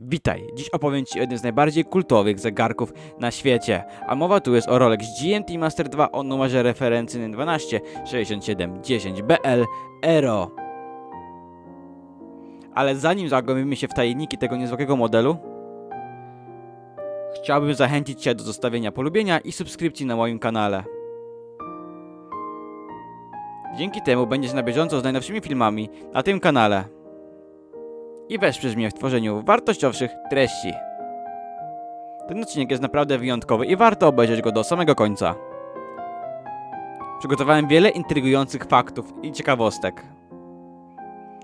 Witaj, dziś opowiem Ci o jednym z najbardziej kultowych zegarków na świecie, a mowa tu jest o Rolex GMT Master 2 o numerze referencyjnym 126710BL Aero. Ale zanim zagłębimy się w tajniki tego niezwykłego modelu, chciałbym zachęcić Cię do zostawienia polubienia i subskrypcji na moim kanale. Dzięki temu będziesz na bieżąco z najnowszymi filmami na tym kanale i wesprzesz mnie w tworzeniu wartościowszych treści. Ten odcinek jest naprawdę wyjątkowy i warto obejrzeć go do samego końca. Przygotowałem wiele intrygujących faktów i ciekawostek,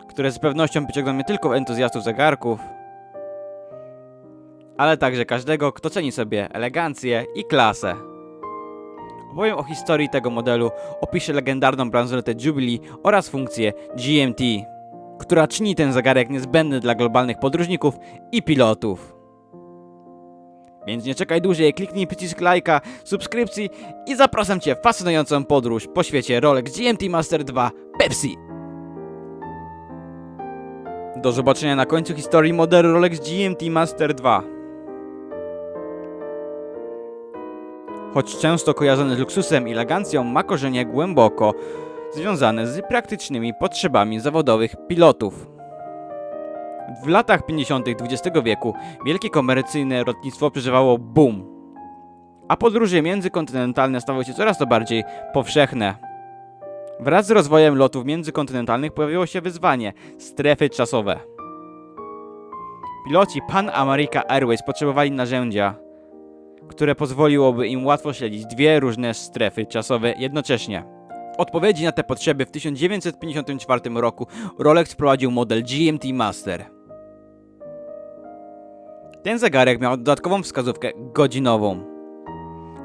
które z pewnością przyciągną nie tylko entuzjastów zegarków, ale także każdego, kto ceni sobie elegancję i klasę. Opowiem o historii tego modelu, opiszę legendarną bransoletę Jubilee oraz funkcję GMT która czyni ten zegarek niezbędny dla globalnych podróżników i pilotów. Więc nie czekaj dłużej, kliknij przycisk lajka, subskrypcji i zapraszam Cię w fascynującą podróż po świecie Rolex GMT Master 2 Pepsi. Do zobaczenia na końcu historii modelu Rolex GMT Master 2. Choć często kojarzony z luksusem i elegancją, ma korzenie głęboko związane z praktycznymi potrzebami zawodowych pilotów. W latach 50. XX wieku wielkie komercyjne lotnictwo przeżywało boom, a podróże międzykontynentalne stały się coraz to bardziej powszechne. Wraz z rozwojem lotów międzykontynentalnych pojawiło się wyzwanie strefy czasowe. Piloci Pan America Airways potrzebowali narzędzia, które pozwoliłoby im łatwo śledzić dwie różne strefy czasowe jednocześnie. Odpowiedzi na te potrzeby w 1954 roku Rolex wprowadził model GMT Master. Ten zegarek miał dodatkową wskazówkę godzinową,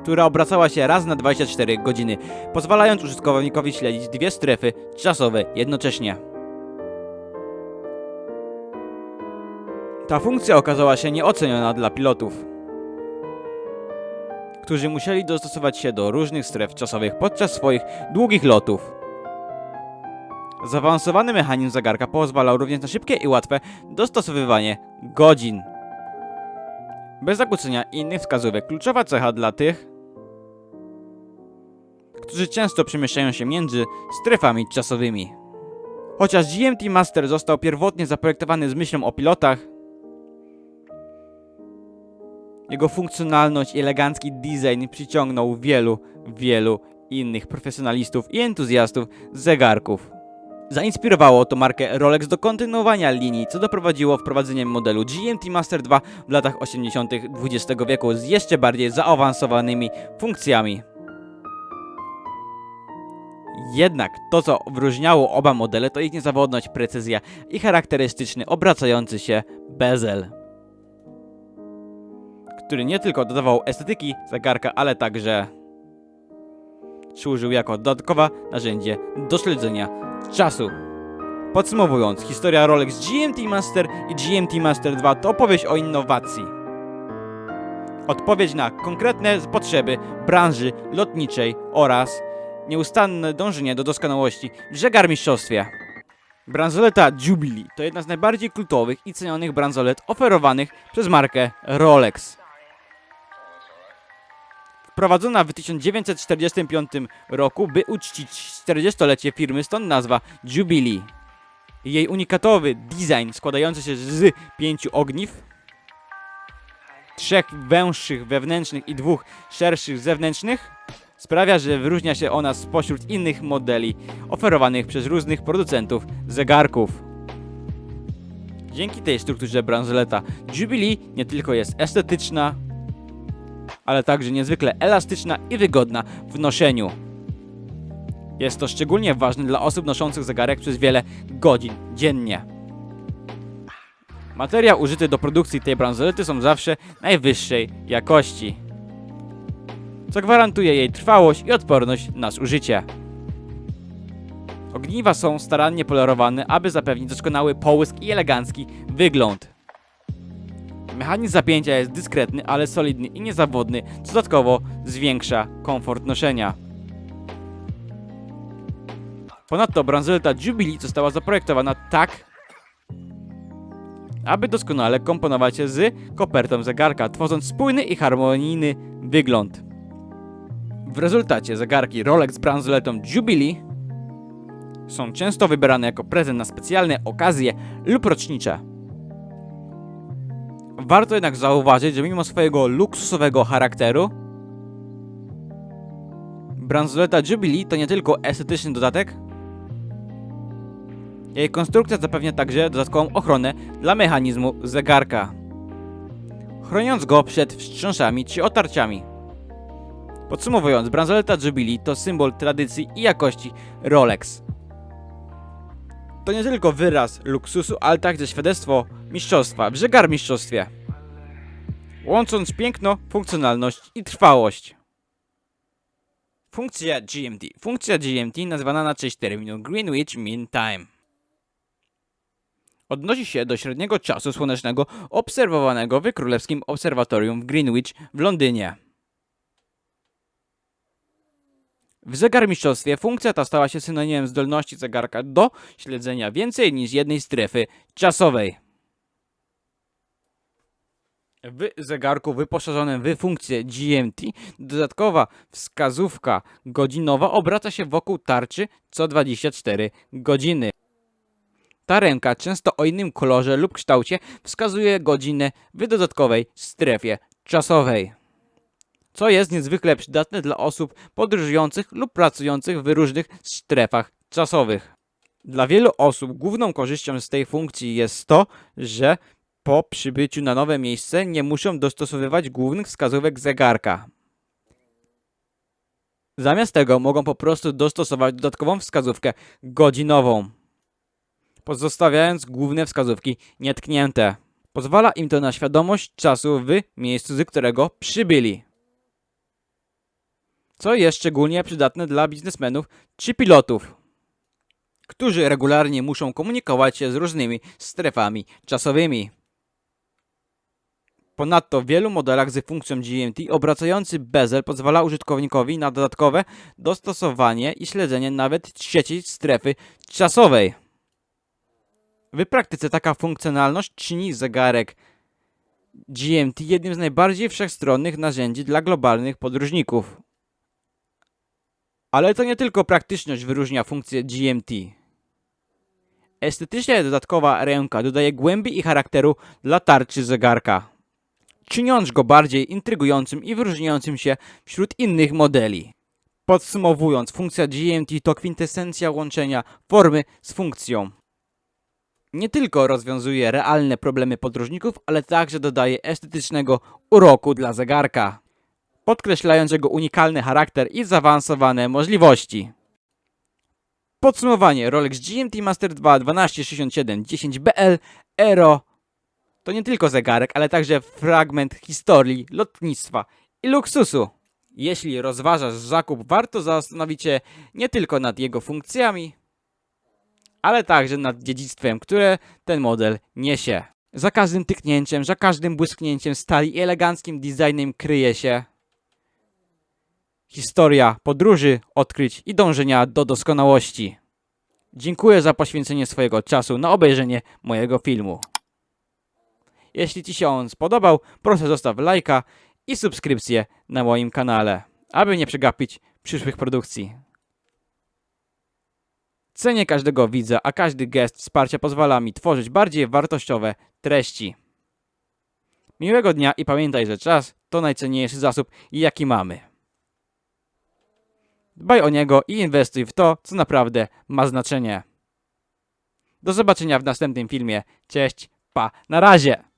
która obracała się raz na 24 godziny, pozwalając użytkownikowi śledzić dwie strefy czasowe jednocześnie. Ta funkcja okazała się nieoceniona dla pilotów którzy musieli dostosować się do różnych stref czasowych podczas swoich długich lotów. Zaawansowany mechanizm zegarka pozwalał również na szybkie i łatwe dostosowywanie godzin. Bez zakłócenia innych wskazówek, kluczowa cecha dla tych, którzy często przemieszczają się między strefami czasowymi. Chociaż GMT Master został pierwotnie zaprojektowany z myślą o pilotach, jego funkcjonalność i elegancki design przyciągnął wielu, wielu innych profesjonalistów i entuzjastów zegarków. Zainspirowało to markę Rolex do kontynuowania linii, co doprowadziło wprowadzenie modelu GMT Master 2 w latach 80. XX wieku z jeszcze bardziej zaawansowanymi funkcjami. Jednak to, co wyróżniało oba modele, to ich niezawodność, precyzja i charakterystyczny obracający się bezel który nie tylko dodawał estetyki zegarka, ale także służył jako dodatkowe narzędzie do śledzenia czasu. Podsumowując, historia Rolex GMT Master i GMT Master 2 to opowieść o innowacji. Odpowiedź na konkretne potrzeby branży lotniczej oraz nieustanne dążenie do doskonałości w żegarmistrzostwie. Bransoleta Jubilee to jedna z najbardziej kultowych i cenionych bransolet oferowanych przez markę Rolex. Wprowadzona w 1945 roku, by uczcić 40-lecie firmy, stąd nazwa Jubilee. Jej unikatowy design składający się z pięciu ogniw, trzech węższych wewnętrznych i dwóch szerszych zewnętrznych sprawia, że wyróżnia się ona spośród innych modeli oferowanych przez różnych producentów zegarków. Dzięki tej strukturze bransoleta Jubilee nie tylko jest estetyczna, ale także niezwykle elastyczna i wygodna w noszeniu. Jest to szczególnie ważne dla osób noszących zegarek przez wiele godzin dziennie. Materiał użyty do produkcji tej bransolety są zawsze najwyższej jakości, co gwarantuje jej trwałość i odporność na zużycie. Ogniwa są starannie polerowane, aby zapewnić doskonały połysk i elegancki wygląd. Mechanizm zapięcia jest dyskretny, ale solidny i niezawodny, co dodatkowo zwiększa komfort noszenia. Ponadto bransoleta Jubilee została zaprojektowana tak, aby doskonale komponować się z kopertą zegarka, tworząc spójny i harmonijny wygląd. W rezultacie zegarki Rolex z bransoletą Jubilee są często wybierane jako prezent na specjalne okazje lub rocznicze. Warto jednak zauważyć, że mimo swojego luksusowego charakteru, bransoleta Jubilee to nie tylko estetyczny dodatek, jej konstrukcja zapewnia także dodatkową ochronę dla mechanizmu zegarka, chroniąc go przed wstrząsami czy otarciami. Podsumowując, bransoleta Jubilee to symbol tradycji i jakości Rolex. To nie tylko wyraz luksusu, ale także świadectwo mistrzostwa w zegarmistrzostwie. Łącząc piękno, funkcjonalność i trwałość. Funkcja GMT. Funkcja GMT nazwana na cześć terminu Greenwich Mean Time. Odnosi się do średniego czasu słonecznego obserwowanego w Królewskim Obserwatorium w Greenwich w Londynie. W zegarmistrzostwie funkcja ta stała się synonimem zdolności zegarka do śledzenia więcej niż jednej strefy czasowej. W zegarku wyposażonym w funkcję GMT dodatkowa wskazówka godzinowa obraca się wokół tarczy co 24 godziny. Ta ręka, często o innym kolorze lub kształcie, wskazuje godzinę w dodatkowej strefie czasowej co jest niezwykle przydatne dla osób podróżujących lub pracujących w różnych strefach czasowych. Dla wielu osób główną korzyścią z tej funkcji jest to, że po przybyciu na nowe miejsce nie muszą dostosowywać głównych wskazówek zegarka. Zamiast tego mogą po prostu dostosować dodatkową wskazówkę godzinową, pozostawiając główne wskazówki nietknięte. Pozwala im to na świadomość czasu w miejscu, z którego przybyli co jest szczególnie przydatne dla biznesmenów czy pilotów, którzy regularnie muszą komunikować się z różnymi strefami czasowymi. Ponadto w wielu modelach z funkcją GMT obracający bezel pozwala użytkownikowi na dodatkowe dostosowanie i śledzenie nawet trzeciej strefy czasowej. W praktyce taka funkcjonalność czyni zegarek GMT jednym z najbardziej wszechstronnych narzędzi dla globalnych podróżników. Ale to nie tylko praktyczność wyróżnia funkcję GMT. Estetycznie dodatkowa ręka dodaje głębi i charakteru dla tarczy zegarka, czyniąc go bardziej intrygującym i wyróżniającym się wśród innych modeli. Podsumowując, funkcja GMT to kwintesencja łączenia formy z funkcją. Nie tylko rozwiązuje realne problemy podróżników, ale także dodaje estetycznego uroku dla zegarka podkreślając jego unikalny charakter i zaawansowane możliwości. Podsumowanie Rolex GMT Master 2 1267 10BL Aero to nie tylko zegarek, ale także fragment historii, lotnictwa i luksusu. Jeśli rozważasz zakup, warto zastanowić się nie tylko nad jego funkcjami, ale także nad dziedzictwem, które ten model niesie. Za każdym tyknięciem, za każdym błysknięciem stali i eleganckim designem kryje się historia podróży, odkryć i dążenia do doskonałości. Dziękuję za poświęcenie swojego czasu na obejrzenie mojego filmu. Jeśli Ci się on spodobał, proszę zostaw lajka i subskrypcję na moim kanale, aby nie przegapić przyszłych produkcji. Cenię każdego widza, a każdy gest wsparcia pozwala mi tworzyć bardziej wartościowe treści. Miłego dnia i pamiętaj, że czas to najcenniejszy zasób, jaki mamy. Dbaj o niego i inwestuj w to, co naprawdę ma znaczenie. Do zobaczenia w następnym filmie. Cześć, pa, na razie!